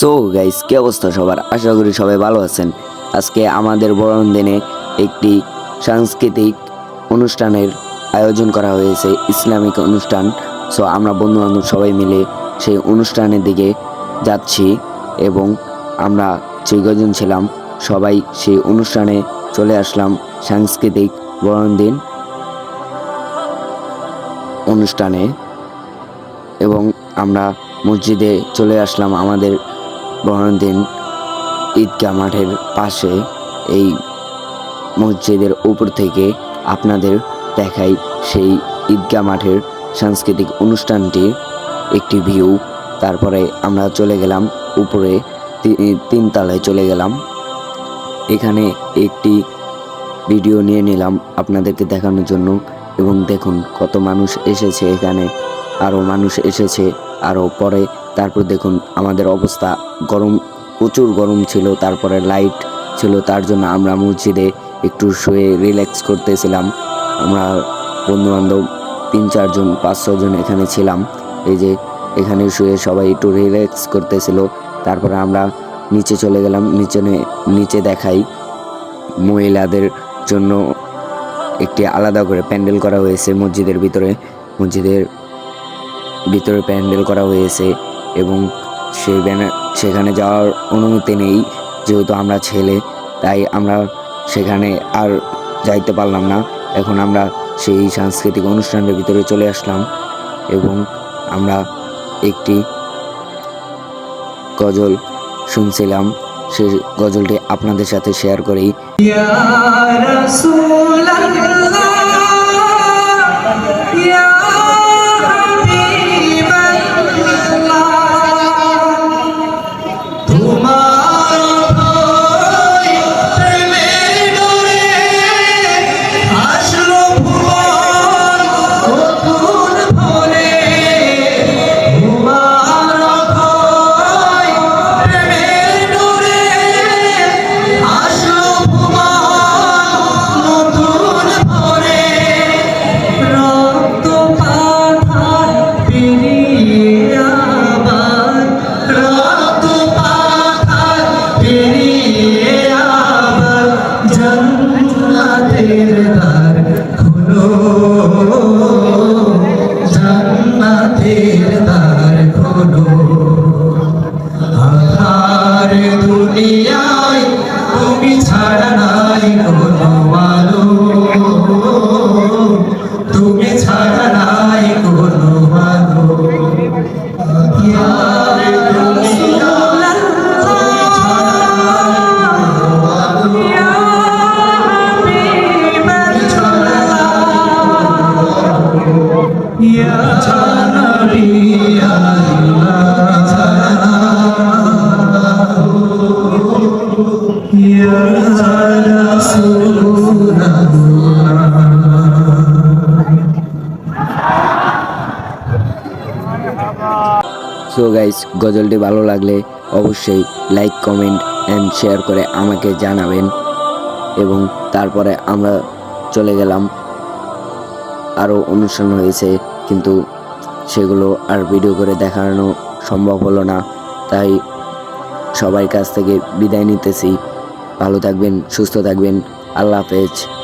So guys কি অবস্থা সবার? আশা করি সবাই ভালো আছেন। আজকে আমাদের বরণ দিনে একটি সাংস্কৃতিক অনুষ্ঠানের আয়োজন করা হয়েছে, ইসলামিক অনুষ্ঠান। সো আমরা বন্ধু বান্ধব সবাই মিলে সেই অনুষ্ঠানের দিকে যাচ্ছি এবং আমরা যে কজন ছিলাম, সবাই সেই অনুষ্ঠানে চলে আসলাম সাংস্কৃতিক বরণ দিন অনুষ্ঠানে এবং আমরা মসজিদে চলে আসলাম আমাদের বড়দিন ঈদগাহ মাঠের পাশে এই মসজিদের উপর থেকে আপনাদের দেখাই সেই ঈদগাহ মাঠের সাংস্কৃতিক অনুষ্ঠানটির একটি ভিউ। তারপরে আমরা চলে গেলাম উপরে তিনতলায় চলে গেলাম। এখানে একটি ভিডিও নিয়ে নিলাম আপনাদেরকে দেখানোর জন্য। এবং দেখুন কত মানুষ এসেছে এখানে আরও মানুষ এসেছে আরও পরে তারপর দেখুন আমাদের অবস্থা গরম, প্রচুর গরম ছিল, তারপরে লাইট ছিল, তার জন্য আমরা মসজিদে একটু শুয়ে রিল্যাক্স করতেছিলাম। আমরা বন্ধুবান্ধব তিন চারজন পাঁচ ছজন এখানে ছিলাম। এই যে এখানে শুয়ে সবাই একটু রিল্যাক্স করতেছিল। তারপরে আমরা নিচে চলে গেলাম, নিচে নিচে দেখাই মহিলাদের জন্য একটি আলাদা করে প্যান্ডেল করা হয়েছে মসজিদের ভিতরে। মসজিদের ভিতরে প্যান্ডেল করা হয়েছে। এবং সেই ব্যানার সেখানে যাওয়ার অনুমতি নেই, যেহেতু আমরা ছেলে, তাই আমরা সেখানে আর যাইতে পারলাম না। এখন আমরা সেই সাংস্কৃতিক অনুষ্ঠানের ভিতরে চলে আসলাম এবং আমরা একটি গজল শুনছিলাম। সেই গজলটি আপনাদের সাথে শেয়ার করি। তুমি ছাড়া নাই কোনো আধার সো গাইস গজলটি ভালো লাগলে অবশ্যই লাইক কমেন্ট অ্যান্ড শেয়ার করে আমাকে জানাবেন। এবং তারপরে আমরা চলে গেলাম। আরও অনুষ্ঠান হয়েছে, কিন্তু সেগুলো আর ভিডিও করে দেখানো সম্ভব হলো না। তাই সবার কাছ থেকে বিদায় নিতেছি। ভালো থাকবেন, সুস্থ থাকবেন। আল্লাহ হাফেজ।